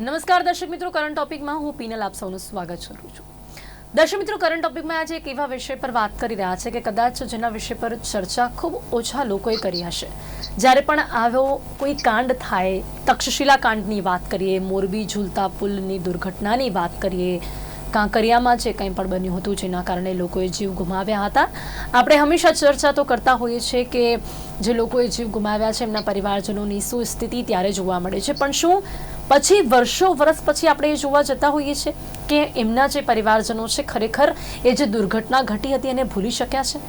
નમસ્કાર દર્શક મિત્રો કરંટ ટોપિકમાં હું પીનલ આપ સૌનું સ્વાગત કરું છું. દર્શક મિત્રો કરંટ ટોપિકમાં આજે એક એવા વિષય પર વાત કરી રહ્યા છે કે કદાચ જેના વિષય પર ચર્ચા ખૂબ ઓછા લોકોએ કરી હશે. જ્યારે પણ આવો કોઈ કાંડ થાય, તક્ષશિલા કાંડની વાત કરીએ, મોરબી ઝૂલતા પુલની દુર્ઘટનાની વાત કરીએ, કાંકરિયામાં જે કંઈ પણ બન્યું હતું જેના કારણે લોકોએ જીવ ગુમાવ્યા હતા, આપણે હંમેશા ચર્ચા તો કરતા હોઈએ છીએ કે જે લોકોએ જીવ ગુમાવ્યા છે, એમના પરિવારજનોની શું સ્થિતિ ત્યારે જોવા મળે છે. પણ શું પછી વર્ષો વર્ષ પછી આપણે એ જોવા જતા હોઈએ છીએ કે એમના જે પરિવારજનો છે, ખરેખર એ જે દુર્ઘટના ઘટી હતી એને ભૂલી શક્યા છે?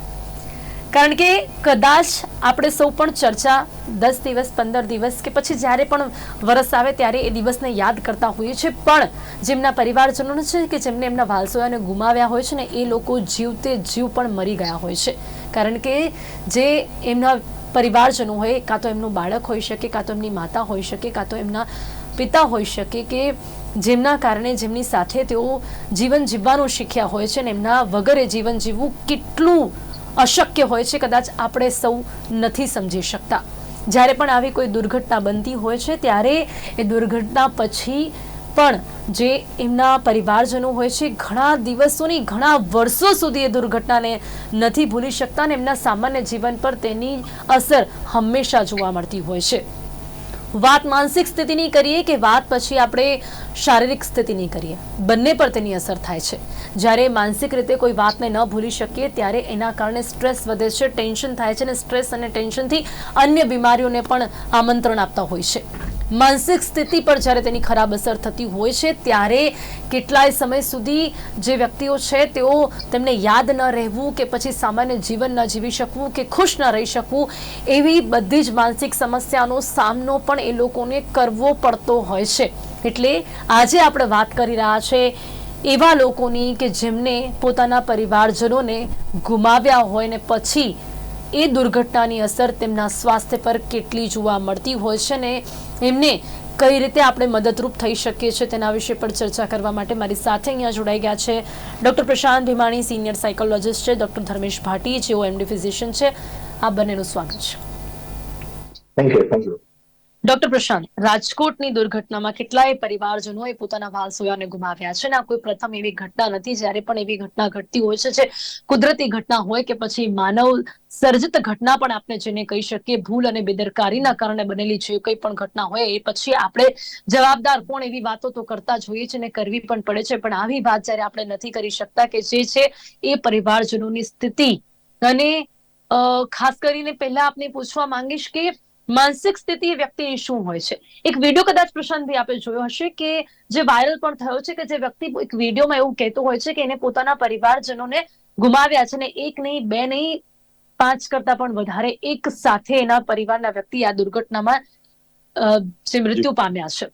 કારણ કે કદાચ આપણે સૌ પણ ચર્ચા દસ દિવસ, પંદર દિવસ કે પછી જ્યારે પણ વરસ આવે ત્યારે એ દિવસને યાદ કરતા હોઈએ છીએ. પણ જેમના પરિવારજનો છે કે જેમને એમના વાલસોયાને ગુમાવ્યા હોય છે ને, એ લોકો જીવતે જીવ પણ મરી ગયા હોય છે. કારણ કે જે એમના પરિવારજનો હોય, કાં તો એમનું બાળક હોઈ શકે, કાં તો એમની માતા હોઈ શકે, કાં તો એમના પિતા હોઈ શકે કે જેમના કારણે જેમની સાથે તેઓ જીવન જીવવાનું શીખ્યા હોય છે ને એમના વગરે જીવન જીવવું કેટલું અશક્ય હોય છે, કદાચ આપણે સૌ નથી સમજી શકતા. જ્યારે પણ આવી કોઈ દુર્ઘટના બનતી હોય છે, ત્યારે એ દુર્ઘટના પછી પણ જે એમના પરિવારજનો હોય છે, ઘણા દિવસોની ઘણા વર્ષો સુધી એ દુર્ઘટનાને નથી ભૂલી શકતા અને એમના સામાન્ય જીવન પર તેની અસર હંમેશા જોવા મળતી હોય છે. વાત માનસિક સ્થિતિની કરીએ કે વાત પછી આપણે શારીરિક સ્થિતિની કરીએ? બંને પર તેની અસર થાય છે. જ્યારે માનસિક રીતે કોઈ વાતને ન ભૂલી શકીએ, ત્યારે એના કારણે સ્ટ્રેસ વધે છે, ટેન્શન થાય છે અને સ્ટ્રેસ અને ટેન્શનથી અન્ય બીમારીઓને પણ આમંત્રણ આપતા હોય છે. માનસિક સ્થિતિ પર જ્યારે તેની ખરાબ અસર થતી હોય છે, ત્યારે કેટલાય સમય સુધી જે વ્યક્તિઓ છે, તેઓ તેમને યાદ ન રહેવું કે પછી સામાન્ય જીવન ન જીવી શકવું કે ખુશ ન રહી શકવું, એવી બધી જ માનસિક સમસ્યાનો સામનો પણ એ લોકોને કરવો પડતો હોય છે. એટલે આજે આપણે વાત કરી રહ્યા છે એવા લોકોની કે જેમને પોતાના પરિવારજનોને ગુમાવ્યા હોય ને પછી એ દુર્ઘટનાની અસર તેમના સ્વાસ્થ્ય પર કેટલી જોવા મળતી હોય છે ને એમને કઈ રીતે આપણે મદદરૂપ થઈ શકીએ છીએ તેના વિશે પણ ચર્ચા કરવા માટે મારી સાથે અહીંયા જોડાઈ ગયા છે doctor Prashant Bhimani, senior psychologist છે, ડૉક્ટર ધર્મેશ ભાટી, જેઓ એમડી ફિઝિશિયન છે. આ બંનેનું સ્વાગત છે. Thank you thank you doctor Prashant, રાજકોટની દુર્ઘટનામાં કેટલાય પરિવારજનોએ પોતાના વાલસોયાને ગુમાવ્યા છે. ને આ કોઈ પ્રથમ એવી ઘટના નથી. જ્યારે પણ એવી ઘટના ઘટતી હોય છે, જે કુદરતી ઘટના હોય કે પછી માનવ સર્જિત ઘટના પણ આપણે જેને કહી શકીએ, ભૂલ અને બેદરકારીના કારણે બનેલી જે કંઈ પણ ઘટના હોય, એ પછી આપણે જવાબદાર કોણ એવી વાતો તો કરતા જ હોઈએ છીએ ને કરવી પણ પડે છે. પણ આવી વાત જ્યારે આપણે નથી કરી શકતા કે જે છે, એ પરિવારજનોની સ્થિતિ. અને ખાસ કરીને પહેલા આપને પૂછવા માંગીશ કે માનસિક સ્થિતિ વ્યક્તિની શું હોય છે? એક વીડિયો કદાચ પ્રશાંતભાઈ આપે જોયો હશે કે જે વાયરલ પણ થયો છે કે જે વ્યક્તિ એક વિડીયોમાં એવું કહેતો હોય છે કે એને પોતાના પરિવારજનોને ગુમાવ્યા છે ને એક નહીં, બે નહીં, પાંચ કરતા પણ વધારે એક સાથે એના પરિવારના વ્યક્તિ આ દુર્ઘટનામાં જે મૃત્યુ પામ્યા છે.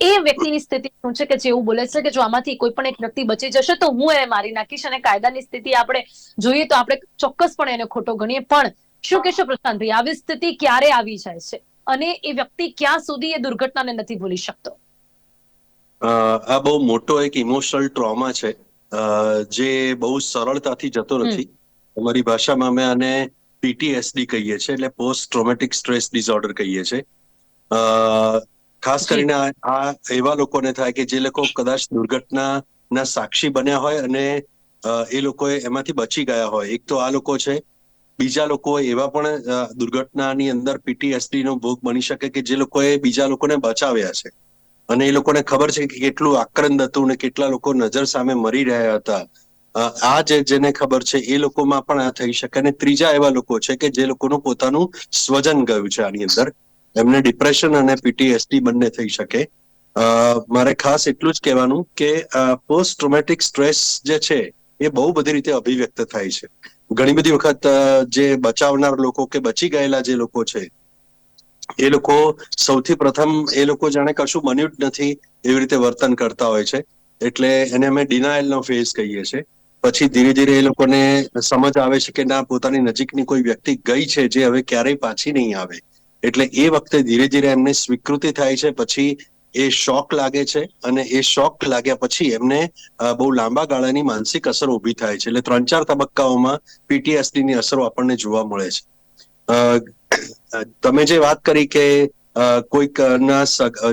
એ વ્યક્તિની સ્થિતિ શું છે કે જે એવું બોલે છે કે જો આમાંથી કોઈ પણ એક વ્યક્તિ બચી જશે તો હું એને મારી નાખીશ અને કાયદાની સ્થિતિ આપણે જોઈએ તો આપણે ચોક્કસપણે એને ખોટો ગણીએ પણ શું કહેશો પ્રશાંતભાઈ આવી સ્થિતિ ક્યારે આવી જાય છે? અને એ વ્યક્તિ ક્યાં સુધી એ દુર્ઘટનાને નથી ભૂલી શકતો? આ બહુ મોટો એક ઇમોશનલ ટ્રોમા છે. જે બહુ સરળતાથી જતો નથી. અમારી ભાષામાં અમે આને પીટીએસડી કહીએ છીએ એટલે પોસ્ટ ટ્રોમેટિક સ્ટ્રેસ ડિસઓર્ડર કહીએ છીએ. ખાસ કરીને આ એવા લોકોને થાય કે જે લોકો કદાચ દુર્ઘટનાના સાક્ષી બન્યા હોય અને એ લોકોએ એમાંથી બચી ગયા હોય. એક તો આ લોકો છે બીજા લોકો એવા પણ દુર્ઘટનાની અંદર પીટીએસડી નો ભોગ બની શકે કે જે લોકોએ બીજા લોકોને બચાવ્યા છે. અને એ લોકોને ખબર છે કે કેટલું આક્રંદ હતું ને કેટલા લોકો નજર સામે મરી રહ્યા હતા. આ જે જેને ખબર છે એ લોકોમાં પણ આ થઈ શકે અને ત્રીજા એવા લોકો છે કે જે લોકોનું પોતાનું સ્વજન ગયું છે આની અંદર. એમને ડિપ્રેશન અને પીટીએસડી બંને થઈ શકે. મારે ખાસ એટલું જ કહેવાનું કે પોસ્ટ ટ્રોમેટિક સ્ટ્રેસ જે છે એ બહુ બધી રીતે અભિવ્યક્ત થાય છે. ઘણી બધી વખત જે બચાવનાર લોકો કે બચી ગયેલા જે લોકો છે, એ લોકો સૌથી પ્રથમ એ લોકો જાણે કશું બન્યું જ નથી એવી રીતે વર્તન કરતા હોય છે. એટલે એને અમે ડિનાયલનો ફેઝ કહીએ છીએ. પછી ધીરે ધીરે એ લોકોને સમજ આવે છે કે ના, પોતાની નજીકની કોઈ વ્યક્તિ ગઈ છે જે હવે ક્યારેય પાછી નહીં આવે. એટલે એ વખતે ધીરે ધીરે એમને સ્વીકૃતિ થાય છે. પછી એ શોક લાગે છે અને એ શોક લાગ્યા પછી એમને બહુ લાંબા ગાળાની માનસિક અસર ઊભી થાય છે. એટલે ત્રણ ચાર તબક્કાઓમાં પીટીએસડી ની અસરો આપણને જોવા મળે છે. તમે જે વાત કરી કે કોઈક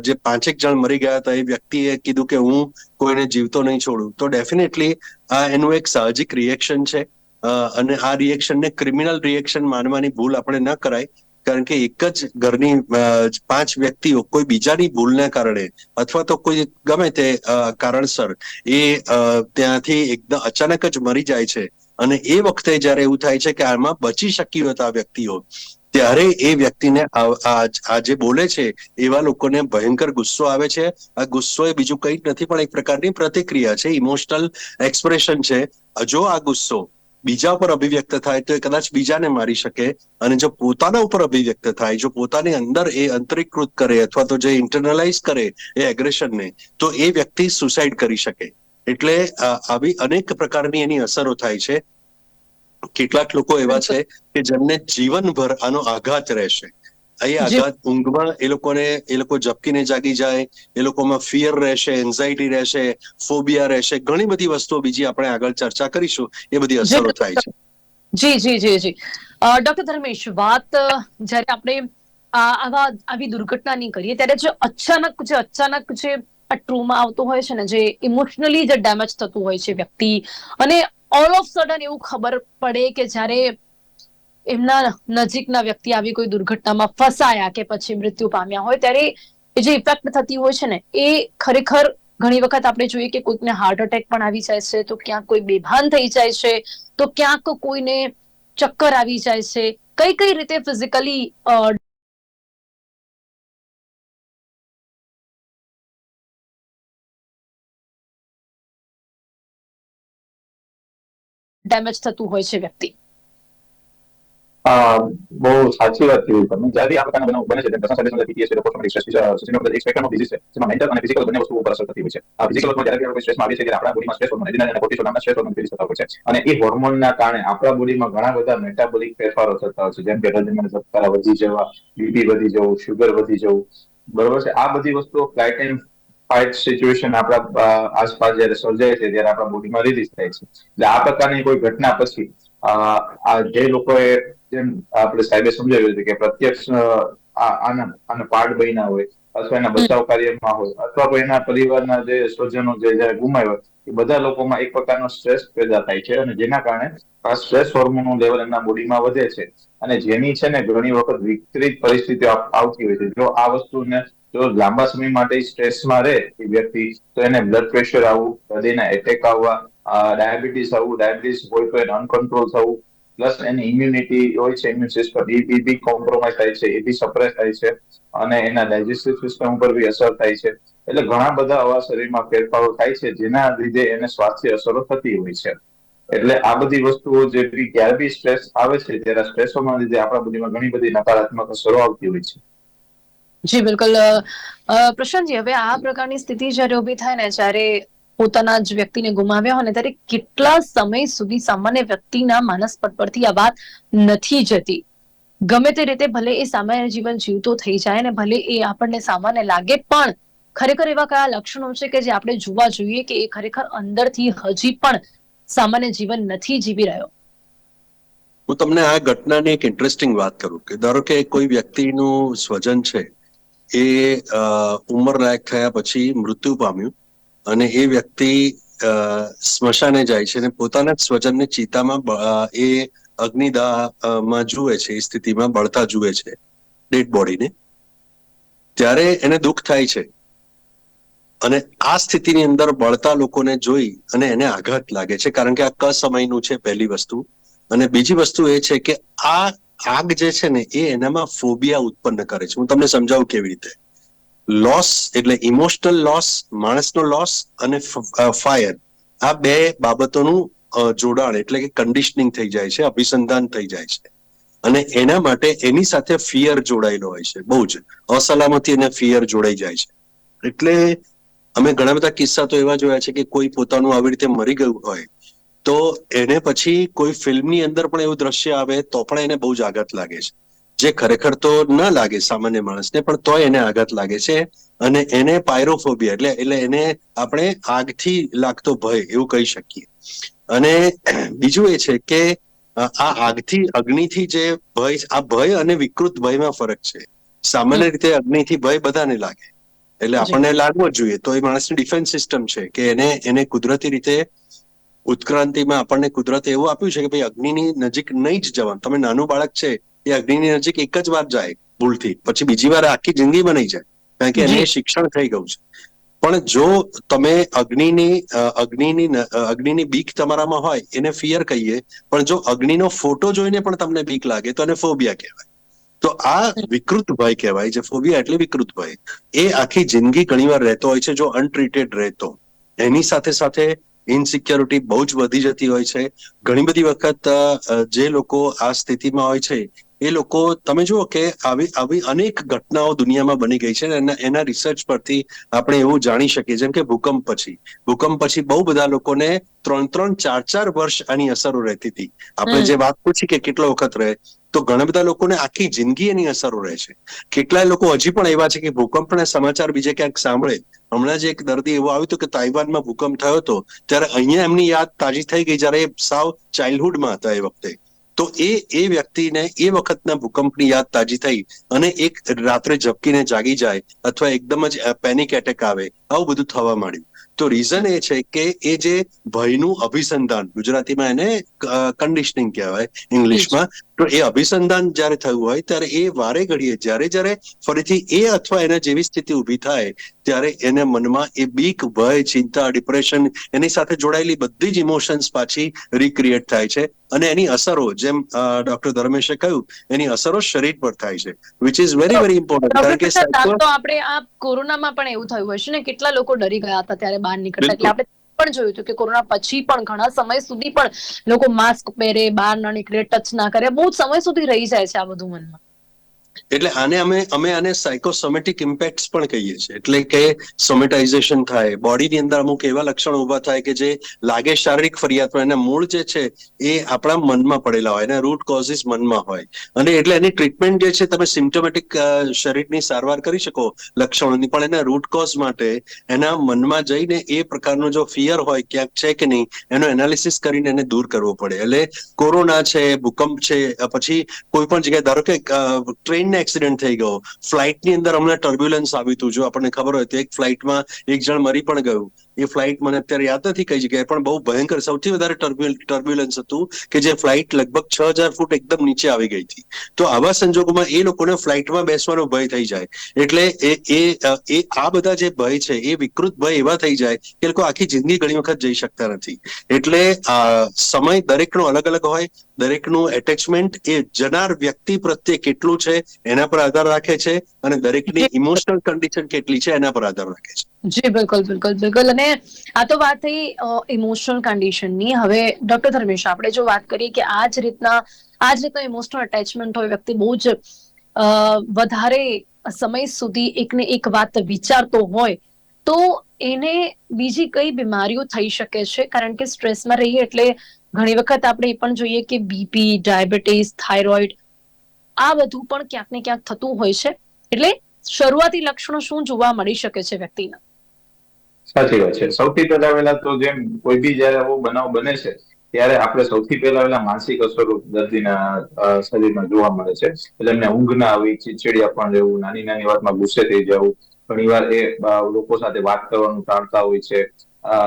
જે પાંચેક જણ મરી ગયા હતા, એ વ્યક્તિએ કીધું કે હું કોઈને જીવતો નહીં છોડું. તો ડેફિનેટલી આ એનું એક સાહજિક રિએક્શન છે. અને આ રિએક્શનને ક્રિમિનલ રિએક્શન માનવાની ભૂલ આપણે ન કરાય. કારણ કે એક જ ઘરની પાંચ વ્યક્તિઓ કોઈ બીજાની ભૂલને કારણે અથવા તો કોઈ ગમે તે કારણસર એ ત્યાંથી એકદમ અચાનક જ મરી જાય છે. અને એ વખતે જ્યારે એવું થાય છે કે આમાં બચી શકી હતા આ વ્યક્તિઓ, ત્યારે એ વ્યક્તિને આ જે બોલે છે એવા લોકોને ભયંકર ગુસ્સો આવે છે. આ ગુસ્સો એ બીજું કંઈ નથી પણ એક પ્રકારની પ્રતિક્રિયા છે. ઇમોશનલ એક્સપ્રેશન છે. જો આ ગુસ્સો બીજા ઉપર અભિવ્યક્ત થાય તો એ કદાચ બીજાને મારી શકે. અને જો પોતાના ઉપર અભિવ્યક્ત થાય, જો પોતાની અંદર એ અંતરીકૃત કરે અથવા તો જે ઇન્ટરનલાઇઝ કરે એ એગ્રેશનને તો એ વ્યક્તિ સુસાઇડ કરી શકે. એટલે આવી અનેક પ્રકારની એની અસરો થાય છે. કેટલાક લોકો એવા છે કે જેમને જીવનભર આનો આઘાત રહેશે. એ આઘાત ઊંઘમાં એ લોકોને એ લોકો ઝપકીને જાગી જાય એ લોકોમાં ફિયર રહેશે એન્ઝાયટી રહેશે ફોબિયા રહેશે ઘણી બધી વસ્તુઓ બીજી આપણે આગળ ચર્ચા કરીશું એ બધી અસરો થાય છે જી જી જી જી ડોક્ટર ધર્મેશ વાત જ્યારે આપણે આવા આવી દુર્ઘટનાની કરીએ ત્યારે જે અચાનક જે અચાનક જે આ ટ્રોમા આવતો હોય છે ને જે ઇમોશનલી જે ડેમેજ થતું હોય છે વ્યક્તિ અને ઓલ ઓફ સડન એવું ખબર પડે કે જ્યારે એમના નજીકના વ્યક્તિ આવી કોઈ દુર્ઘટનામાં ફસાયા કે પછી મૃત્યુ પામ્યા હોય, ત્યારે એ જે ઇફેક્ટ થતી હોય છે ને, એ ખરેખર ઘણી વખત આપણે જોઈએ કે કોઈકને હાર્ટ એટેક પણ આવી જાય છે, તો ક્યાંક કોઈ બેભાન થઈ જાય છે, તો ક્યાંક કોઈને ચક્કર આવી જાય છે, કઈ કઈ રીતે ફિઝિકલી ડેમેજ થતું હોય છે વ્યક્તિ. બહુ સાચી વાત કીધી તમે. જ્યારે આ પ્રકારના બનાવ બને છે તેમ personal સંદેશ PTS post-traumatic stress disorder syndrome એક spectrum ઓફ ડિઝીઝ છે, જેમાં મેન્ટલ અને ફિઝિકલ બંને વસ્તુઓ ઉપર અસર થતી હોય છે. આ ફિઝિકલ વર્કમાં જ્યારે આપણે સ્ટ્રેસમાં આવીએ છીએ, ત્યારે આપણા બોડીમાં સ્ટ્રેસ હોર્મોન એડ્રીનાલિન અને કોર્ટિસોલ નામના સ્ટ્રેસ હોર્મોન રિલીઝ થતા હોય છે. અને એ હોર્મોનના કારણે આપણા બોડીમાં ઘણા બધા મેટાબોલિક ફેરફારો થતા હોય છે, જેમ કે હૃદયના ધબકારા વધી જવા બીપી વધી જવું શુગર વધી જવું. બરોબર છે? આ બધી વસ્તુઓ ફ્લાઇટ એન્ડ ફાઇટ સિચ્યુએશન આપણા આસપાસ જ્યારે સર્જાય છે, ત્યારે આપણા બોડીમાં રિલીઝ થાય છે. એટલે આ પ્રકારની કોઈ ઘટના પછી આ જે લોકોએ જેમ આપણે સાહેબે સમજાવ્યું હતું કે પ્રત્યક્ષ અ, આ- આના આના પાર્ટ બન્યા હોય અથવા એના બચાવ કાર્યમાં હોય અથવા કોઈ એના પરિવારના જે સ્વજનો જે જયારે ગુમાય હોય એ બધા લોકોમાં એક પ્રકારનો સ્ટ્રેસ પેદા થાય છે અને જેના કારણે આ સ્ટ્રેસ હોર્મોનનું લેવલ એમના બોડીમાં વધે છે. અને જેની છે ને ઘણી વખત વિપરીત પરિસ્થિતિઓ આવતી હોય છે. જો આ વસ્તુને જો લાંબા સમય માટે સ્ટ્રેસમાં રહે એ વ્યક્તિ તો એને બ્લડ પ્રેશર આવવું હૃદયના એટેક આવવા ડાયાબિટીસ આવવું ડાયાબિટીસ હોય તો એને અનકન્ટ્રોલ થવું પ્લસ એની ઇમ્યુનિટી હોય છે ઇમ્યુન સિસ્ટમ એ બી કોમ્પ્રોમાઇઝ થાય છે, એ બી સપ્રેસ થાય છે અને એના ડાયજેસ્ટિવ સિસ્ટમ ઉપર બી અસર થાય છે. એટલે ઘણા બધા આવા શરીરમાં ફેરફારો થાય છે, જેના લીધે એને સ્વાસ્થ્ય અસરો થતી હોય છે. એટલે આ બધી વસ્તુઓ જે બી ક્યારે બી સ્ટ્રેસ આવે છે, ત્યારે સ્ટ્રેસોના લીધે આપણા બોડીમાં ઘણી બધી નકારાત્મક અસરો આવતી હોય છે. જી, બિલકુલ. પ્રશાંતજી, હવે આ પ્રકારની સ્થિતિ જ્યારે ઊભી થાય ને, જ્યારે પોતાના જ વ્યક્તિને ગુમાવ્યા હોય ને ત્યારે કેટલા સમય સુધી સામાન્ય વ્યક્તિના માનસ પટ પરથી આ વાત નથી જતી. ગમે તે રીતે ભલે એ સામાન્ય જીવન જીવતો થઈ જાય ને ભલે એ આપણને સામાન્ય લાગે, પણ ખરેખર એવા કયા લક્ષણો છે કે જે આપણે જોવા જોઈએ કે એ ખરેખર અંદરથી હજી પણ સામાન્ય જીવન નથી જીવી રહ્યો? હું તમને આ ઘટનાની એક ઇન્ટરેસ્ટિંગ વાત કરું કે ધારો કે કોઈ વ્યક્તિનું સ્વજન છે, એ ઉંમર લાયક થયા પછી મૃત્યુ પામ્યું. અને એ વ્યક્તિ સ્મશાને જાય છે અને પોતાના જ સ્વજનને ચિતામાં એ અગ્નિદાહમાં જુએ છે, એ સ્થિતિમાં બળતા જુએ છે, ડેડ બોડીને. ત્યારે એને દુઃખ થાય છે. અને આ સ્થિતિની અંદર બળતા લોકોને જોઈ અને એને આઘાત લાગે છે, કારણ કે આ ક સમયનું છે પહેલી વસ્તુ. અને બીજી વસ્તુ એ છે કે આ આગ જે છે ને, એ એનામાં ફોબિયા ઉત્પન્ન કરે છે. હું તમને સમજાવું કેવી રીતે. લોસ એટલે ઇમોશનલ લોસ માણસનો લોસ અને ફાયર આ બે બાબતોનું જોડાણ એટલે કે કન્ડિશનિંગ થઈ જાય છે, અભિસંધાન થઈ જાય છે. અને એના માટે એની સાથે ફિયર જોડાયેલો હોય છે, બહુ જ. અસલામતી અને ફિયર જોડાઈ જાય છે. એટલે અમે ઘણા બધા કિસ્સા તો એવા જોયા છે કે કોઈ પોતાનું આવી રીતે મરી ગયું હોય, તો એને પછી કોઈ ફિલ્મની અંદર પણ એવું દ્રશ્ય આવે તો પણ એને બહુ જ આઘાત લાગે છે. જે ખરેખર તો ન લાગે સામાન્ય માણસને પણ તોય એને આઘાત લાગે છે અને એને પાયરોફોબિયા એટલે એટલે એને આપણે આગથી લાગતો ભય એવું કહી શકીએ. અને બીજું એ છે કે આ આગથી અગ્નિથી જે ભય આ ભય અને વિકૃત ભયમાં ફરક છે. સામાન્ય રીતે અગ્નિથી ભય બધાને લાગે. એટલે આપણને લાગવો જ જોઈએ. તો એ માણસની ડિફેન્સ સિસ્ટમ છે કે એને એને કુદરતી રીતે ઉત્ક્રાંતિમાં આપણને કુદરતે એવું આપ્યું છે કે ભાઈ અગ્નિની નજીક નહીં જ જવાનું. તમે નાનું બાળક છે એ અગ્નિની નજીક એક જ વાર જાય ભૂલથી. પછી બીજી વાર આખી જિંદગીમાં નહીં જાય. કારણ કે એને શિક્ષણ થઈ ગયું છે. પણ જો તમે અગ્નિની અગ્નિની અગ્નિની બીક તમારામાં હોય એને ફિયર કહીએ પણ જો અગ્નિનો ફોટો જોઈને પણ તમને બીક લાગે તો એને ફોબિયા કહેવાય. તો આ વિકૃત ભય કહેવાય જે ફોબિયા એટલે વિકૃત ભય. એ આખી જિંદગી ઘણીવાર રહેતો હોય છે જો અનટ્રીટેડ રહેતો. એની સાથે સાથે ઇનસિક્યોરિટી બહુ જ વધી જતી હોય છે. ઘણી બધી વખત જે લોકો આ સ્થિતિમાં હોય છે એ લોકો તમે જુઓ કે આવી આવી અનેક ઘટનાઓ દુનિયામાં બની ગઈ છે અને એના રિસર્ચ પરથી આપણે એવું જાણી શકીએ જેમ કે ભૂકંપ પછી. ભૂકંપ પછી બહુ બધા લોકોને ત્રણ ત્રણ ચાર ચાર વર્ષ આની અસરો રહેતી હતી. આપણે જે વાત પૂછી કે કેટલો વખત રહે તો ઘણા બધા લોકોને આખી જિંદગી એની અસરો રહે છે. કેટલાય લોકો હજી પણ એવા છે કે ભૂકંપના સમાચાર બીજે ક્યાંક સાંભળે. હમણાં જ એક દર્દી એવો આવ્યું હતું કે તાઇવાનમાં ભૂકંપ થયો હતો ત્યારે અહીંયા એમની યાદ તાજી થઈ ગઈ જ્યારે સાવ ચાઇલ્ડહુડમાં હતા એ વખતે. તો એ એ વ્યક્તિને એ વખતના ભૂકંપની યાદ તાજી થઈ અને એક રાત્રે ઝબકીને જાગી જાય અથવા એકદમ જ પેનિક એટેક આવે આવું બધું થવા માંડ્યું. તો રીઝન એ છે કે એ જે ભયનું અભિસંધાન ગુજરાતીમાં એને કન્ડિશનિંગ કહેવાય ઇંગ્લિશમાં તો એ અભિસંધાન જ્યારે થયું હોય ત્યારે એ વારે ઘડીએ જ્યારે જ્યારે ફરીથી એ અથવા એના જેવી સ્થિતિ ઊભી થાય ત્યારે એને મનમાં એ બીક ભય ચિંતા ડિપ્રેશન એની સાથે જોડાયેલી બધી જ ઇમોશન્સ પાછી રિક્રિએટ થાય છે. અને એની અસરો જેમ ડોક્ટર ધર્મેશે કહ્યું એની અસરો શરીર પર થાય છે which is very very important કારણ કે આપણે આ કોરોનામાં પણ એવું થયું હશે ને કેટલા લોકો ડરી ગયા હતા ત્યારે બહાર નીકળતા એટલે આપણે પણ જોયું હતું કે કોરોના પછી પણ ઘણા સમય સુધી પણ લોકો માસ્ક પહેરે, બહાર ના નીકળે ટચ ના કરે. બહુ સમય સુધી રહી જાય છે આ બધું મનમાં. એટલે આને અમે અમે આને સાયકોસોમેટિક ઇમ્પેક્ટ્સ પણ કહીએ છીએ. એટલે કે સોમેટાઇઝેશન થાય બોડીની અંદર અમુક એવા લક્ષણો ઊભા થાય કે જે લાગે શારીરિક ફરિયાદ પણ એના મૂળ જે છે એ આપણા મનમાં પડેલા હોય, એના રૂટ કોઝિસ મનમાં હોય. અને એટલે એની ટ્રીટમેન્ટ જે છે તમે સિમ્ટોમેટિક શરીરની સારવાર કરી શકો લક્ષણોની, પણ એના રૂટ કોઝ માટે એના મનમાં જઈને એ પ્રકારનો જો ફિયર હોય, ક્યાંક છે કે નહીં, એનો એનાલિસિસ કરીને એને દૂર કરવો પડે. એટલે કોરોના છે, ભૂકંપ છે, પછી કોઈ પણ જગ્યાએ ધારો કે ટ્રેનને એક્સિડન્ટ થઈ ગયો. ફ્લાઇટની અંદર હમણાં ટર્બ્યુલન્સ આવ્યું હતું જો આપણને ખબર હોય તો એક ફ્લાઇટમાં એક જણ મરી પણ ગયું. એ ફ્લાઇટ મને અત્યારે યાદ નથી કઈ જગ્યાએ પણ બહુ ભયંકર સૌથી વધારે ટર્બ્યુલન્સ હતું કે જે ફ્લાઇટ લગભગ છ હજાર ફૂટ એકદમ નીચે આવી ગઈ હતી. તો આવા સંજોગોમાં એ લોકોને ફ્લાઇટમાં બેસવાનો ભય થઈ જાય. એટલે એ એ આ બધા જે ભય છે એ વિકૃત ભય એવા થઈ જાય કે લોકો આખી જિંદગી ઘણી વખત જઈ શકતા નથી. એટલે આ સમય દરેકનો અલગ અલગ હોય દરેકનું એટેચમેન્ટ એ જનાર વ્યક્તિ પ્રત્યે કેટલું છે એના પર આધાર રાખે છે અને દરેકની ઇમોશનલ કન્ડિશન કેટલી છે એના પર આધાર રાખે છે. જી બિલકુલ બિલકુલ બિલકુલ. અને આ તો વાત થઈ ઇમોશનલ કન્ડિશનની હવે ડોક્ટર ધર્મેશ, આપણે જો વાત કરીએ કે આ જ રીતના આ જ રીતના ઇમોશનલ અટેચમેન્ટ હોય વ્યક્તિ બહુ જ વધારે સમય સુધી એકને એક વાત વિચારતો હોય, તો એને બીજી કઈ બીમારીઓ થઈ શકે છે? કારણ કે સ્ટ્રેસમાં રહીએ એટલે ઘણી વખત આપણે એ પણ જોઈએ કે બીપી ડાયાબિટીસ થાઇરોઇડ આ બધું પણ ક્યાંક ને ક્યાંક થતું હોય છે. એટલે શરૂઆતી લક્ષણો શું જોવા મળી શકે છે વ્યક્તિના? સાચી વાત છે. સૌથી પહેલા વહેલા તો જેમ કોઈ બી જયારે આવો બનાવ બને છે, ત્યારે આપણે સૌથી પહેલા વહેલા માનસિક અસરો દર્દીના શરીરમાં જોવા મળે છે. એટલે એમને ઊંઘ ના આવી ચીડચીડિયા પણ રહેવું, નાની નાની વાતમાં ગુસ્સે થઈ જવું. ઘણીવાર એ લોકો સાથે વાત કરવાનું ટાળતા હોય છે.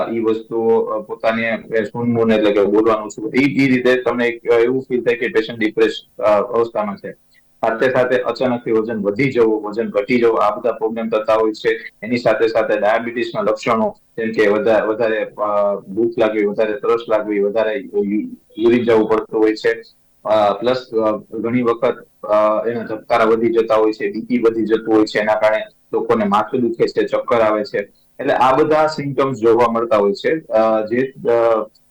એ વસ્તુઓ પોતાને, એ એટલે કે બોલવાનું એ રીતે તમને એવું ફીલ થાય કે પેશન્ટ ડિપ્રેસ અવસ્થામાં છે. સાથે સાથે અચાનકથી વજન વધી જવું, વજન ઘટી જવું, આ બધા પ્રોબ્લેમ થતા હોય છે. એની સાથે સાથે ડાયાબિટીસના લક્ષણો જેમ કે વધારે ભૂખ લાગવી, વધારે તરસ લાગવી, વધારે યુરિન જવું પડતું હોય છે. પ્લસ ઘણી વખત એના ધબકારા વધી જતા હોય છે, બીપી વધી જતું હોય છે, એના કારણે લોકોને માથું દુખે છે, ચક્કર આવે છે. એટલે આ બધા સિમ્ટમ્સ જોવા મળતા હોય છે. જે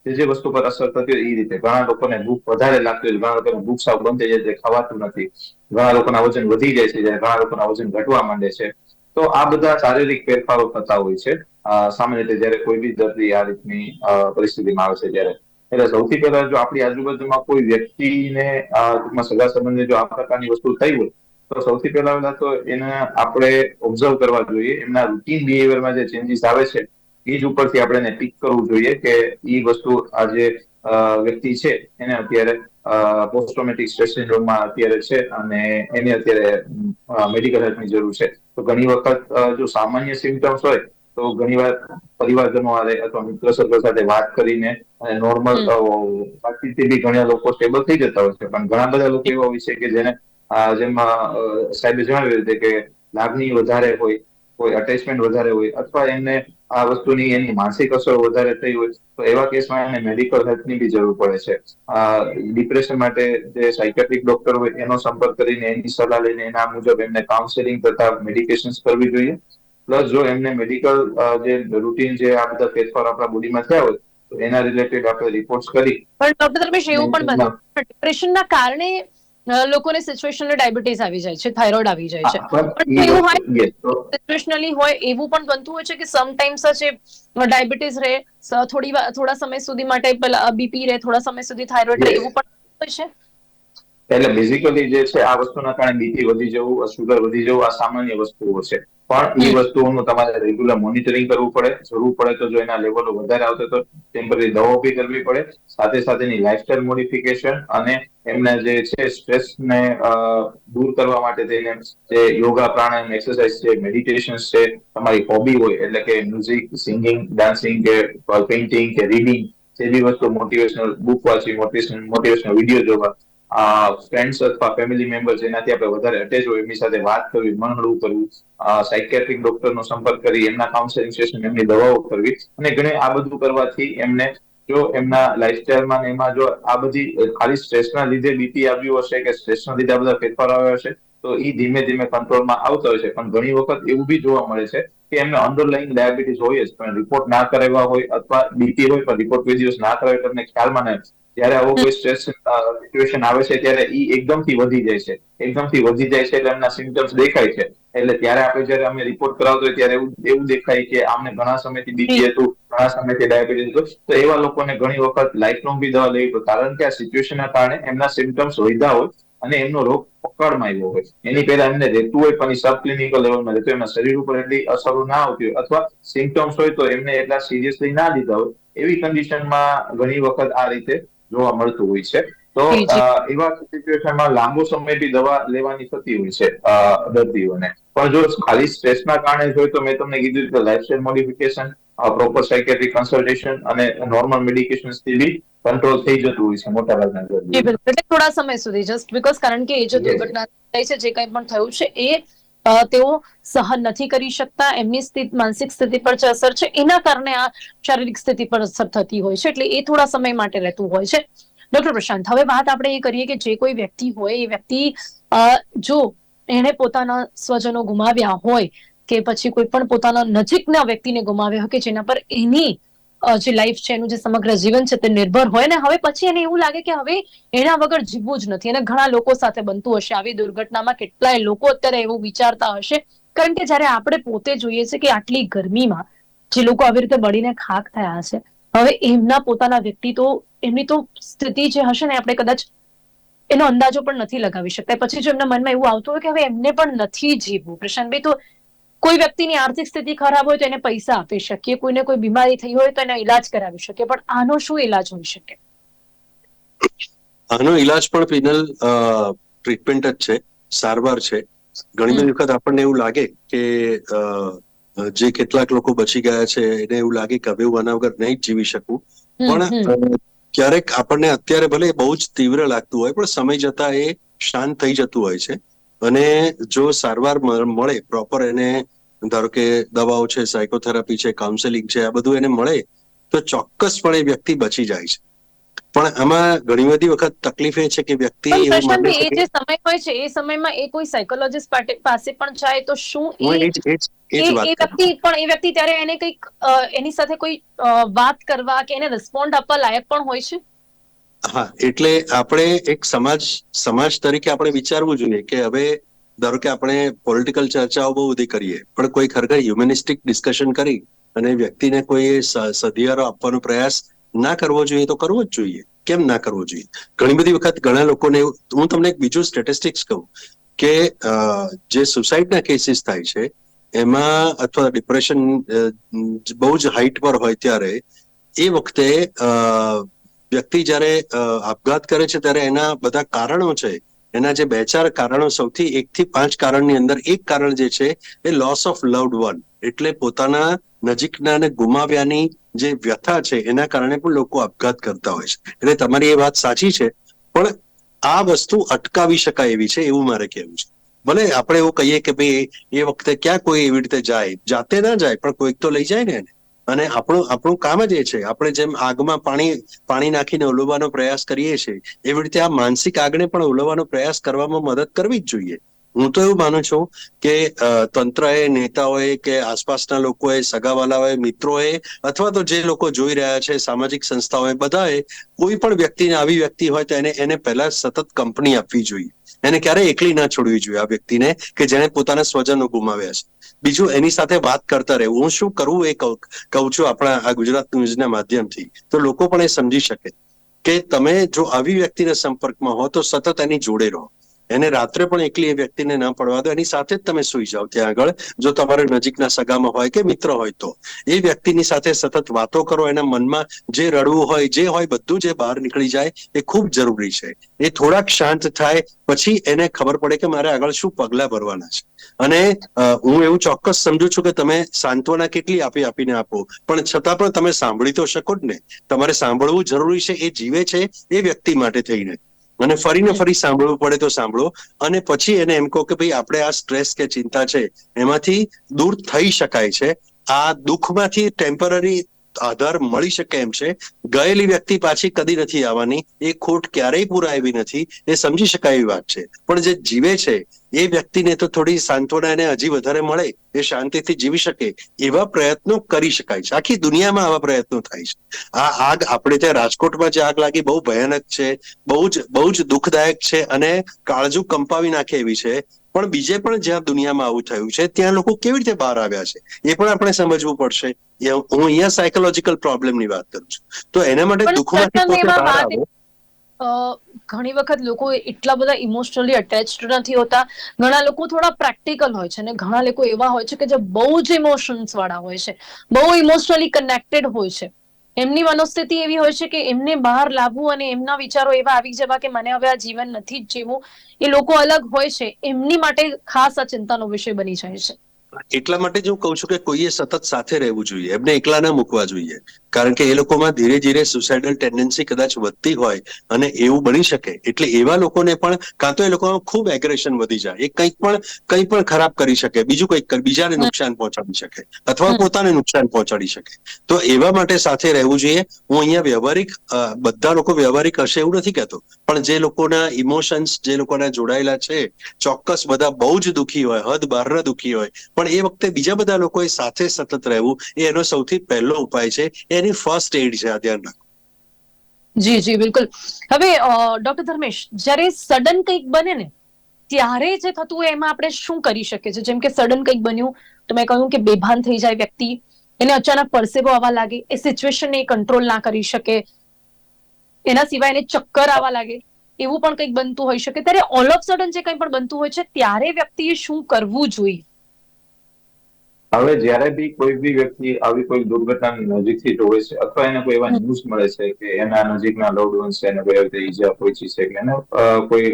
જે જે વસ્તુ પર અસર થતી હોય એ રીતે. ઘણા લોકોને ભૂખ વધારે લાગતી હોય, ઘણા લોકોને ભૂખ સાવ બંધ થઈ જાય છે ખવાતું નથી. ઘણા લોકોના વજન વધી જાય છે, જ્યારે ઘણા લોકોના વજન ઘટવા માંડે છે. તો આ બધા શારીરિક ફેરફારો થતા હોય છે. સામાન્ય રીતે જયારે કોઈ બી દર્દી આ રીતની પરિસ્થિતિમાં આવે છે ત્યારે. એટલે સૌથી પહેલા જો આપણી આજુબાજુમાં કોઈ વ્યક્તિને ટૂંકમાં સગા સંબંધે જો આ પ્રકારની વસ્તુ થઈ હોય, તો સૌથી પહેલા પહેલા તો એને આપણે ઓબ્ઝર્વ કરવા જોઈએ. એમના રૂટીન બિહેવિયરમાં જે ચેન્જીસ આવે છે એ જ ઉપરથી આપણે એને પિક કરવું જોઈએ કે એ વસ્તુ આ જે વ્યક્તિ છે એને અત્યારે પોસ્ટોમેટિક સ્ટ્રેસ સિન્ડ્રોમમાં અત્યારે છે અને એને અત્યારે મેડિકલ હેલ્પની જરૂર છે. તો ઘણી વખત જો સામાન્ય સિમ્ટમ્સ હોય તો ઘણીવાર પરિવારજનો અથવા મિત્ર સર્કલ સાથે વાત કરીને અને નોર્મલ વાતચીતથી બી ઘણા લોકો સ્ટેબલ થઈ જતા હોય છે. પણ ઘણા બધા લોકો એવા હોય છે કે જેને જેમાં સાહેબે જણાવ્યું હતું કે લાગણી વધારે હોય કોઈ અટેચમેન્ટ વધારે હોય અથવા એમને આ વસ્તુની એની માનસિક અસર વધારે થઈ હોય તો એવા કેસમાં એને મેડિકલ હેલ્પની બી જરૂર પડે છે. ડિપ્રેશન માટે જે સાયકેટ્રિક ડોક્ટર હોય એનો સંપર્ક કરીને એની સલાહ લઈને એના મુજબ એમને કાઉન્સેલિંગ તથા મેડિકેશન કરવી જોઈએ. પ્લસ જો એમને મેડિકલ જે રૂટીન જે આ બધા ફેરફાર આપણા બોડીમાં થયા હોય તો એના રિલેટેડ આપણે રિપોર્ટ કરી. પણ ડોક્ટર એવું પણ બને ડિપ્રેશનના કારણે લોકોને સિચ્યુએશનલ ડાયાબિટીસ આવી જાય છે થાઇરોઇડ આવી જાય છે. પણ પણ એવું હોય સિચ્યુએશનલી હોય એવું પણ બનતું હોય છે કે સમટાઈમ્સ જ ડાયાબિટીસ રહે થોડી થોડા સમય સુધી માટે પેલા બીપી રહે થોડા સમય સુધી થાઇરોઇડ રહે એવું પણ હોય છે? એટલે બેઝિકલી જે છે આ વસ્તુના કારણે બીપી વધી જવું શુગર વધી જવું આ સામાન્ય વસ્તુઓ છે. પણ એ વસ્તુઓનું તમારે રેગ્યુલર મોનિટરિંગ કરવું પડે. જરૂર પડે તો જો એના લેવલો વધારે આવતો તો ટેમ્પરરી દવાઓ બી કરવી પડે. સાથે સાથેની લાઇફસ્ટાઇલ મોડિફિકેશન અને એમને જે છે સ્ટ્રેસ ને અ, દૂર કરવા માટે થઈને જે યોગા પ્રાણાયામ એક્સરસાઇઝ છે મેડિટેશન છે તમારી હોબી હોય એટલે કે મ્યુઝિક સિંગિંગ ડાન્સિંગ કે પેઇન્ટિંગ કે રીડિંગ જે બી વસ્તુ મોટિવેશનલ બુક વાંચી મોટિવેશનલ મોટિવેશનલ વીડિયો જોવા ફ્રેન્ડ્સ અથવા ફેમિલી મેમ્બર જેનાથી આપણે વધારે અટેચ હોય એમની સાથે વાત કરવી મન હળવું કરવું સાયકેટ્રિક ડોક્ટરનો સંપર્ક કરી, એમના કાઉન્સેલિંગ સેશન એમની દવાઓ કરવી અને ઘણે આ બધું કરવાથી એમને જો એમના લાઈફસ્ટાઈલમાં એમાં જો આ બધી ખાલી સ્ટ્રેસના લીધે બીપી આવ્યું હશે કે સ્ટ્રેસના લીધે આ બધા ફેરફાર આવ્યા હશે, તો એ ધીમે ધીમે કંટ્રોલમાં આવતા હોય છે પણ ઘણી વખત એવું બી જોવા મળે છે કે એમને અંડરલાઈન ડાયાબિટીસ હોય જ, પણ રિપોર્ટ ના કરાવ્યા હોય અથવા બીપી હોય, પણ રિપોર્ટ કોઈ દિવસ ના કરાવે, તમને ખ્યાલમાં ના. જ્યારે આવો કોઈ સ્ટ્રેસ સિચ્યુએશન આવે છે ત્યારે ઈ એકદમથી વધી જાય છે. એકદમથી વધી જાય છે એટલે એમના સિમ્ટમ્સ દેખાય છે. એટલે ત્યારે આપણે જ્યારે અમે રિપોર્ટ કરાવતો હોય ત્યારે એવું એવું દેખાય કે આમને ઘણા સમયથી બીપી હતું ઘણા સમયથી ડાયાબિટીસ હતું. તો એવા લોકોને ઘણી વખત લાઈફ લોંગ બી દવા લેવી પડે. કારણ કે આ સિચ્યુએશનના કારણે એમના સિમ્ટમ્સ વધ્યા હોય અને એમનો રોગ પકડમાં આવ્યો હોય. એની પહેલા એમને રહેતું હોય પણ સબ ક્લિનિકલ લેવલમાં રહેતું એમના શરીર ઉપર એટલી અસરો ના આવતી હોય અથવા સિમ્ટમ્સ હોય તો એમને એટલા સિરિયસલી ના લીધા હોય. એવી કન્ડિશનમાં ઘણી વખત આ રીતે જોવા મળતું હોય છે. તો એવા સિચ્યુએશનમાં લાંબો સમય બી દવા લેવાની થતી હોય છે દર્દીઓને. પણ જો ખાલી સ્ટ્રેસના કારણે જોઈએ તો મેં તમને કીધું કે lifestyle modification proper psychiatric consultation અને નોર્મલ મેડિકેશનથી બી કંટ્રોલ થઈ જતું હોય છે મોટા ભાગના દર્દીઓ એટલે થોડા સમય સુધી જસ્ટ બીકોઝ કારણ કે એ જે દુર્ઘટના થઈ છે જે કંઈ પણ થયું છે એ તેઓ સહન નથી કરી શકતા. એમની સ્થિતિ, માનસિક સ્થિતિ પર જે અસર છે, એના કારણે આ શારીરિક સ્થિતિ પર અસર થતી હોય છે. એટલે એ થોડા સમય માટે રહેતું હોય છે. ડોક્ટર પ્રશાંત, હવે વાત આપણે એ કરીએ કે જે કોઈ વ્યક્તિ હોય, એ વ્યક્તિ જો એણે પોતાના સ્વજનો ગુમાવ્યા હોય કે પછી કોઈ પણ પોતાના નજીકના વ્યક્તિને ગુમાવ્યા હોય કે જેના પર એની જે લાઈફ છે, એનું જે સમગ્ર જીવન છે, તે નિર્ભર હોય ને હવે પછી એને એવું લાગે કે હવે એના વગર જીવવું જ નથી. અને ઘણા લોકો સાથે બનતું હશે. આવી દુર્ઘટનામાં કેટલાય લોકો અત્યારે એવું વિચારતા હશે. કારણ કે જ્યારે આપણે પોતે જોઈએ છે કે આટલી ગરમીમાં જે લોકો આવી રીતે બળીને ખાક થયા હશે, હવે એમના પોતાના વ્યક્તિ તો, એમની તો સ્થિતિ જે હશે ને આપણે કદાચ એનો અંદાજો પણ નથી લગાવી શકતા. પછી જો એમના મનમાં એવું આવતું હોય કે હવે એમને પણ નથી જીવવું. પ્રશાંતભાઈ, તો કોઈ વ્યક્તિની આર્થિક સ્થિતિ ખરાબ હોય તો એને પૈસા આપી શકીએ કોઈને કોઈ બીમારી થઈ હોય તો એનો ઈલાજ કરાવી શકીએ પણ આનો શું ઈલાજ હોઈ શકે? આનો ઈલાજ પણ પિનલ ટ્રીટમેન્ટ જ છે સારવાર છે. ઘણી બધી વખત આપણને એવું લાગે કે જે કેટલાક લોકો બચી ગયા છે એને એવું લાગે કે હવે હું આના વગર નહીં જીવી શકું. પણ ક્યારેક આપણને અત્યારે ભલે બહુ જ તીવ્ર લાગતું હોય પણ સમય જતા એ શાંત થઈ જતું હોય છે. અને જો સારવાર મળે પ્રોપર એને ધારો કે દવાઓ છે સાયકોથેરાપી છે કાઉન્સેલિંગ છે આ બધું એને મળે તો ચોક્કસપણે વ્યક્તિ બચી જાય છે. પણ આમાં ઘણી બધી વખત તકલીફ એ છે કે વ્યક્તિ એ જે સમય હોય છે એ સમયમાં એ કોઈ સાયકોલોજીસ્ટ પાસે પણ જાય તો શું એ વ્યક્તિ પણ એ વ્યક્તિ ત્યારે એને કંઈક એની સાથે કોઈ વાત કરવા કે એને રિસ્પોન્ડ આપવા લાયક પણ હોય છે? હા, એટલે આપણે એક સમાજ સમાજ તરીકે આપણે વિચારવું જોઈએ કે હવે ધારો કે આપણે પોલિટિકલ ચર્ચાઓ બહુ બધી કરીએ, પણ કોઈ ખરેખર હ્યુમેનિસ્ટિક ડિસ્કશન કરી અને વ્યક્તિને કોઈ સધિયારો આપવાનો પ્રયાસ ના કરવો જોઈએ તો કરવો જ જોઈએ. કેમ ના કરવો જોઈએ? ઘણી બધી વખત ઘણા લોકોને હું તમને એક બીજું સ્ટેટિસ્ટિક્સ કહું કે જે સુસાઇડના કેસીસ થાય છે, એમાં અથવા ડિપ્રેશન બહુ જ હાઈટ પર હોય ત્યારે એ વખતે વ્યક્તિ જ્યારે આપઘાત કરે છે ત્યારે એના બધા કારણો છે. એના જે બે ચાર કારણો સૌથી એક થી પાંચ કારણની અંદર એક કારણ જે છે એ લોસ ઓફ લવડ વન એટલે પોતાના નજીકના અને ગુમાવ્યાની જે વ્યથા છે એના કારણે પણ લોકો આપઘાત કરતા હોય છે. એટલે તમારી એ વાત સાચી છે, પણ આ વસ્તુ અટકાવી શકાય એવી છે એવું મારે કહેવું છે. ભલે આપણે એવું કહીએ કે ભાઈ એ વખતે ક્યાં કોઈ એવી રીતે જાય, જાતે ના જાય, પણ કોઈક તો લઈ જાય ને એને. અને આપણું આપણું કામ જ એ છે. આપણે જેમ આગમાં પાણી પાણી નાખીને ઓલવવાનો પ્રયાસ કરીએ છીએ, એવી રીતે આ માનસિક આગને પણ ઓલવવાનો પ્રયાસ કરવામાં મદદ કરવી જ જોઈએ. હું તો એવું માનું છું કે તંત્રએ, નેતાઓએ કે આસપાસના લોકોએ, સગાવાલાઓએ, મિત્રોએ અથવા તો જે લોકો જોઈ રહ્યા છે, સામાજિક સંસ્થાઓએ, બધાએ કોઈ પણ વ્યક્તિને આવી વ્યક્તિ હોય તો એને એને પહેલા સતત કંપની આપવી જોઈએ. એને ક્યારેય એકલી ના છોડવી જોઈએ આ વ્યક્તિને કે જેને પોતાના સ્વજનો ગુમાવ્યા છે. બીજું, એની સાથે વાત કરતા રહેવું. હું શું કરવું એ કહું છું આપણા, આ ગુજરાત ન્યૂઝના માધ્યમથી. તો લોકો પણ એ સમજી શકે કે તમે જો આવી વ્યક્તિના સંપર્કમાં હો તો સતત એની જોડે રહો. એને રાત્રે પણ એકલી એ વ્યક્તિને ના પડવા દો. એની સાથે જ તમે સુઈ જાઓ ત્યાં આગળ. જો તમારે નજીકના સગામાં હોય કે મિત્ર હોય તો. એ વ્યક્તિની સાથે સતત વાતો કરો. એના મનમાં જે રડવું હોય, જે હોય બધું જે બહાર નીકળી જાય, એ ખૂબ જરૂરી છે. એ થોડાક શાંત થાય, પછી એને ખબર પડે કે મારે આગળ શું પગલા ભરવાના છે. અને હું એવું ચોક્કસ સમજુ છું કે તમે સાંત્વના કેટલી આપી આપીને આપો. પણ છતાં પણ તમે સાંભળી તો શકો જ ને. તમારે સાંભળવું જરૂરી છે, એ જીવે છે, એ વ્યક્તિ માટે થઈને. અને ફરીને ફરી સાંભળવું પડે તો સાંભળો. અને પછી એને એમ કહો કે ભાઈ આપણે આ સ્ટ્રેસ કે ચિંતા છે, એમાંથી દૂર થઈ શકાય છે. આ દુઃખમાંથી ટેમ્પરરી આધાર મળી શકે એમ છે. ગયેલી વ્યક્તિ પાછી કદી નથી આવવાની. એ ખોટ ક્યારેય પૂરા એવી નથી. એ સમજી શકાય એવી વાત છે. પણ જે જીવે છે, એ વ્યક્તિને તો થોડી સાંત્વના એને હજી વધારે મળે. એ શાંતિથી જીવી શકે એવા પ્રયત્નો કરી શકાય છે. આખી દુનિયામાં આવા પ્રયત્નો થાય છે. આ આગ આપણે ત્યાં રાજકોટમાં જે આગ લાગી બહુ ભયાનક છે, બહુ જ બહુ જ દુઃખદાયક છે અને કાળજુ કંપાવી નાખે એવી છે. પણ બીજે પણ જ્યાં દુનિયામાં આવું થયું છે ત્યાં લોકો કેવી રીતે બહાર આવ્યા છે? એ પણ આપણે સમજવું પડશે. હું અહીંયા સાયકોલોજીકલ પ્રોબ્લેમની વાત કરું છું. તો એના માટે દુઃખમાંથી બહાર આવો. ઘણી વખત લોકો એટલા બધા ઇમોશનલી અટેચ્ડ નથી હોતા. ઘણા લોકો થોડા પ્રેક્ટિકલ હોય છે અને ઘણા લોકો એવા હોય છે કે જે બહુ જ ઇમોશન્સ વાળા હોય છે. બહુ ઇમોશનલી કનેક્ટેડ હોય છે. એમની મનોસ્થિતિ એવી હોય છે કે એમને બહાર લાવવું અને એમના વિચારો એવા આવી જવા કે મને હવે આ જીવન નથી જ જીવવું, એ લોકો અલગ હોય છે. એમની માટે ખાસ આ ચિંતાનો વિષય બની જાય છે. એટલા માટે જ હું કહું છું કે કોઈએ સતત સાથે રહેવું જોઈએ એમને એકલા ના મૂકવા જોઈએ. કારણ કે એ લોકોમાં ધીરે ધીરે સુસાઇડલ ટેન્ડન્સી કદાચ વધતી હોય અને એવું બની શકે. એટલે એવા લોકોને પણ કાં તો એ લોકોમાં ખૂબ એગ્રેશન વધી જાય. એ કંઈક પણ કંઈ પણ ખરાબ કરી શકે બીજું કંઈક બીજાને નુકસાન પહોંચાડી શકે અથવા પોતાને નુકસાન પહોંચાડી શકે. તો એવા માટે સાથે રહેવું જોઈએ. હું અહીંયા વ્યવહારિક બધા લોકો વ્યવહારિક હશે એવું નથી કહેતો. પણ જે લોકોના ઇમોશન્સ જે લોકોના જોડાયેલા છે ચોક્કસ બધા બહુ જ દુઃખી હોય હદ બહારના દુઃખી હોય પણ એ વખતે બીજા બધા લોકોએ સાથે સતત રહેવું એ એનો સૌથી પહેલો ઉપાય છે. એની ફર્સ્ટ એડ છે, આ ધ્યાન રાખવું જી જી, બિલકુલ. હવે ડોક્ટર ધર્મેશ, જ્યારે સડન કંઈક બને ને, ત્યારે જે થતું હોય એમાં આપણે શું કરી શકીએ છીએ? જેમ કે સડન કંઈક બન્યું તમે કહ્યું કે બેભાન થઈ જાય વ્યક્તિ, એને અચાનક પરસેવો આવવા લાગે, એ સિચ્યુએશનને કંટ્રોલ ના કરી શકે, એના સિવાય એને ચક્કર આવવા લાગે, એવું પણ કંઈક બનતું હોઈ શકે. ત્યારે ઓલ ઓફ સડન જે કંઈ પણ બનતું હોય છે, ત્યારે વ્યક્તિએ શું કરવું જોઈએ? હવે જ્યારે બી કોઈ બી વ્યક્તિ આવી કોઈ દુર્ઘટના નજીકથી જોવે છે અથવા એને કોઈ એવા ન્યૂઝ મળે છે કે એના નજીકના loved ones છે એને કોઈ રીતે ઈજા પહોંચી છે કે એને કોઈ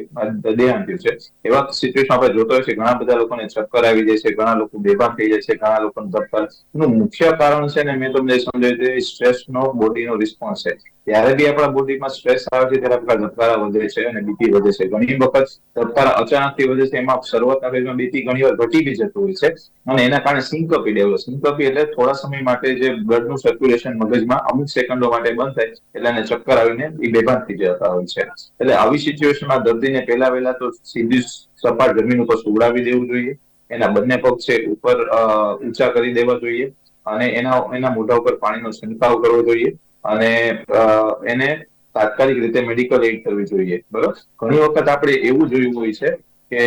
દેહાંત થયું છે, એવા સિચ્યુએશન આપણે જોતા હોય છે ઘણા બધા લોકોને ચક્કર આવી જાય છે, ઘણા લોકો બેભાન થઈ જાય છે, ઘણા લોકોને ધબકાર એનું મુખ્ય કારણ છે ને મેં તમને સમજાવ્યું સ્ટ્રેસનો બોડીનો રિસ્પોન્સ છે. ત્યારે બી આપણા બોડીમાં સ્ટ્રેસ આવે છે, ત્યારે આપણા ધબકારા વધે છે અને બીપી વધે છે. ઘણી વખત ધબકારા અચાનકથી વધે છે, એમાં શરૂઆતના ફેઝમાં બીપી ઘણી વાર ઘટી બી જતું હોય છે અને એના કારણે સિંકપી ડેવલપ સિંકપી એટલે થોડા સમય માટે જે બ્લડનું સર્ક્યુલેશન મગજમાં અમુક સેકન્ડો માટે બંધ થાય એટલે એને ચક્કર આવીને એ બેભાન થઈ જતા હોય છે. એટલે આવી સિચ્યુએશનમાં દર્દીને પહેલા વહેલા તો સીધી સપાટ જમીન ઉપર સુવડાવી દેવું જોઈએ. એના બંને પગ છે ઉપર ઊંચા કરી દેવા જોઈએ અને એના એના મોઢા ઉપર પાણીનો છંટકાવ કરવો જોઈએ. અને એને તાત્કાલિક રીતે મેડિકલ એડ કરવી જોઈએ. બરોબર? ઘણી વખત આપણે એવું જોયું હોય છે કે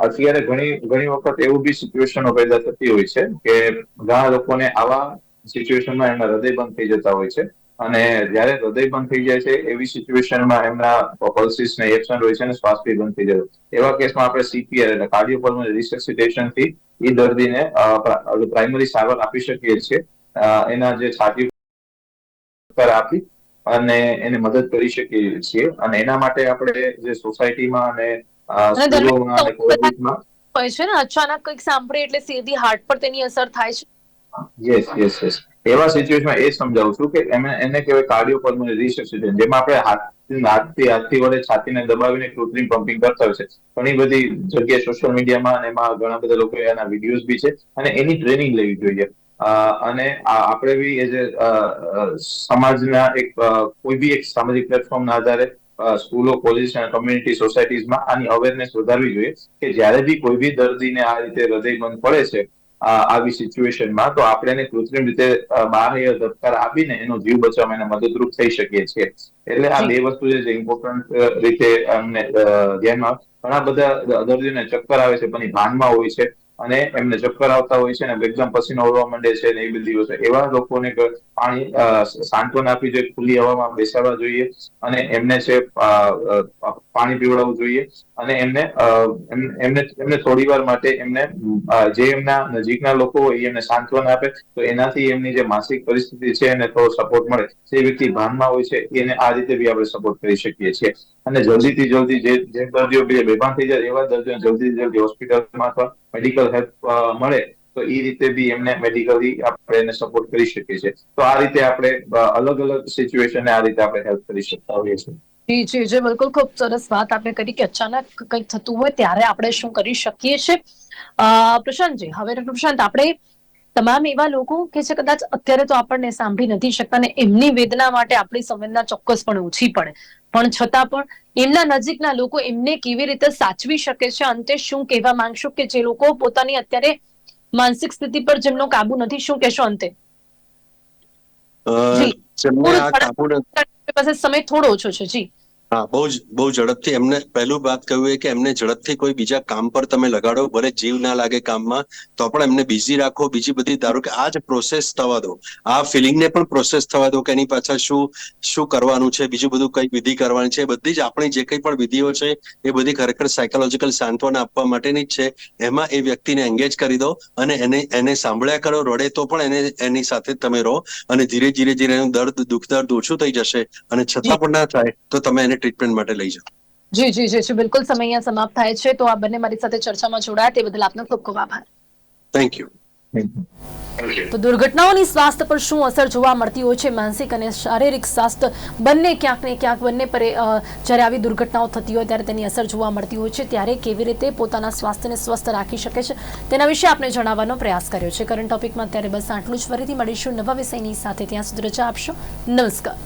અત્યારે ઘણી ઘણી વખત એવું બી સિચ્યુએશનો પેદા થતી હોય છે કે ઘણા લોકોને આવા સિચ્યુએશનમાં એમના હૃદય બંધ થઈ જતા હોય છે. અને જ્યારે હૃદય બંધ થઈ જાય છે, એવી સિચ્યુએશનમાં એમના પલ્સીસ ને એબસન્ટ હોય છે અને શ્વાસ બી બંધ થઈ જાય એવા કેસમાં આપણે સીપીઆર એટલે કાર્ડિયોપલ્મોનરી રિસેસિટેશનથી એ દર્દીને પ્રાઇમરી સારવાર આપી શકીએ છીએ. એના જે છાતી પર આપી અને એને મદદ કરી શકીએ છીએ. અને એના માટે આપણે જે સોસાયટીમાં અને સ્કૂલોમાં અને કોલેજમાં હોય છે ને અચાનક કંઈક સાંભળે એટલે સીધી હાર્ટ પર તેની અસર થાય છે? યસ યસ યસ એવા સિચ્યુએશનમાં એ સમજાવું છું કે એને એને કહેવાય કાર્ડિયો પલ્મોનરી રિસર્સિટેશન જેમાં આપણે હાથ હાથથી હાથથી વડે છાતીને દબાવીને કૃત્રિમ પમ્પિંગ કરતા હોય છે. ઘણી બધી જગ્યાએ સોશિયલ મીડિયામાં અને એમાં ઘણા બધા લોકો એના વિડીયોઝ બી છે અને એની ટ્રેનિંગ લેવી જોઈએ. અને આ- આપણે બી એઝ એ સમાજના એક કોઈ બી એક સામાજિક પ્લેટફોર્મના આધારે સ્કૂલો કોલેજ અને કમ્યુનિટી સોસાયટીઝમાં આની અવેરનેસ વધારવી જોઈએ કે જ્યારે બી કોઈ બી દર્દીને આ રીતે હૃદય બંધ પડે છે આ- આવી સિચ્યુએશનમાં તો આપણે એને કૃત્રિમ રીતે બાહ્ય ધબકાર આપીને એનો જીવ બચાવવામાં એને મદદરૂપ થઈ શકીએ છીએ. એટલે આ બે વસ્તુ છે જે ઇમ્પોર્ટન્ટ રીતે અમને ધ્યાનમાં ઘણા બધા દર્દીઓને ચક્કર આવે છે પણ એ ભાનમાં હોય છે. અને એમને ચક્કર આવતા હોય છે અને એકદમ પસીનો ઓળવા માંડે છે ને એ બધી વસ્તુ. એવા લોકોને પાણી સાંત્વન આપવી જોઈએ, ખુલ્લી હવામાં બેસાડવા જોઈએ અને એમને છે પાણી પીવડાવવું જોઈએ અને એમને એમ- એમને એમને થોડી વાર માટે એમને જે એમના નજીકના લોકો હોય એમને સાંત્વન આપે તો એનાથી એમની જે માનસિક પરિસ્થિતિ છે એને થોડો સપોર્ટ મળે. જે વ્યક્તિ ભાનમાં હોય છે એને આ રીતે બી આપણે સપોર્ટ કરી શકીએ છીએ. અને જલ્દીથી જલ્દી જે જે દર્દીઓ બે, બેભાન થઈ જાય એવા દર્દીઓ જલ્દીથી જલ્દી હોસ્પિટલમાં અથવા મેડિકલ હેલ્પ મળે, તો એ રીતે બી એમને મેડિકલી આપણે એને સપોર્ટ કરી શકીએ છીએ. તો આ રીતે આપણે અલગ અલગ સિચ્યુએશનને આ રીતે આપણે હેલ્પ કરી શકતા હોઈએ છીએ. જી જી જી બિલકુલ ખૂબ સરસ વાત આપણે કરી કે અચાનક કંઈક થતું હોય ત્યારે આપણે શું કરી શકીએ છીએ. પ્રશાંતજી હવે પ્રશાંત, આપણે તમામ એવા લોકો કે જે કદાચ અત્યારે તો આપણને સાંભળી નથી શકતા ને એમની વેદના માટે આપણી સંવેદના ચોક્કસપણે ઓછી પડે. પણ છતાં પણ એમના નજીકના લોકો એમને કેવી રીતે સાચવી શકે છે? અંતે શું કહેવા માંગશો કે જે લોકો પોતાની અત્યારે માનસિક સ્થિતિ પર જેમનો કાબુ નથી શું કહેશો અંતે? પાસે સમય થોડો ઓછો છે જી. હા બહુ જ બહુ ઝડપથી એમને પહેલું વાત કહ્યું એ કે એમને ઝડપથી કોઈ બીજા કામ પર તમે લગાડો ભલે જીવ ના લાગે કામમાં તો પણ એમને બિઝી રાખો. બીજી બધી ધારો કે આ જ પ્રોસેસ થવા દો. આ ફિલિંગને પણ પ્રોસેસ થવા દો કે એની પાછળ શું શું કરવાનું છે બીજું બધું કઈ વિધિ કરવાની છે. બધી જ આપણી જે કંઈ પણ વિધિઓ છે એ બધી ખરેખર સાયકોલોજીકલ સાંત્વના આપવા માટેની જ છે. એમાં એ વ્યક્તિને એંગેજ કરી દો અને એને એને સાંભળ્યા કરો. રડે તો પણ એને એની સાથે તમે રહો અને ધીરે ધીરે ધીરે એનું દર્દ દુઃખ દર્દ ઓછું થઈ જશે અને છતાં પણ ના થાય તો તમે એને ટ્રીટમેન્ટ માટે લઈ જાઓ. જી જી જી જી બિલકુલ સમય અહીંયા સમાપ્ત થાય છે. તો આ બંને મારી સાથે ચર્ચામાં જોડાયા. તે બદલ આપનો ખૂબ ખૂબ આભાર. થેન્ક યુ તો દુર્ઘટનાઓની સ્વાસ્થ્ય પર શું અસર જોવા મળતી હોય છે? માનસિક અને શારીરિક સ્વાસ્થ્ય બંને ક્યાંક ને ક્યાંક બંને પર જ્યારે આવી દુર્ઘટનાઓ થતી હોય ત્યારે તેની અસર જોવા મળતી હોય છે. ત્યારે કેવી રીતે પોતાના સ્વાસ્થ્યને સ્વસ્થ રાખી શકે છે? તેના વિશે આપણે જણાવવાનો પ્રયાસ કર્યો છે. કરંટ ટોપિકમાં અત્યારે બસ આટલું જ. ફરીથી મળીશું નવા વિષયની સાથે. ત્યાં સુધી રજા આપશો. નમસ્કાર.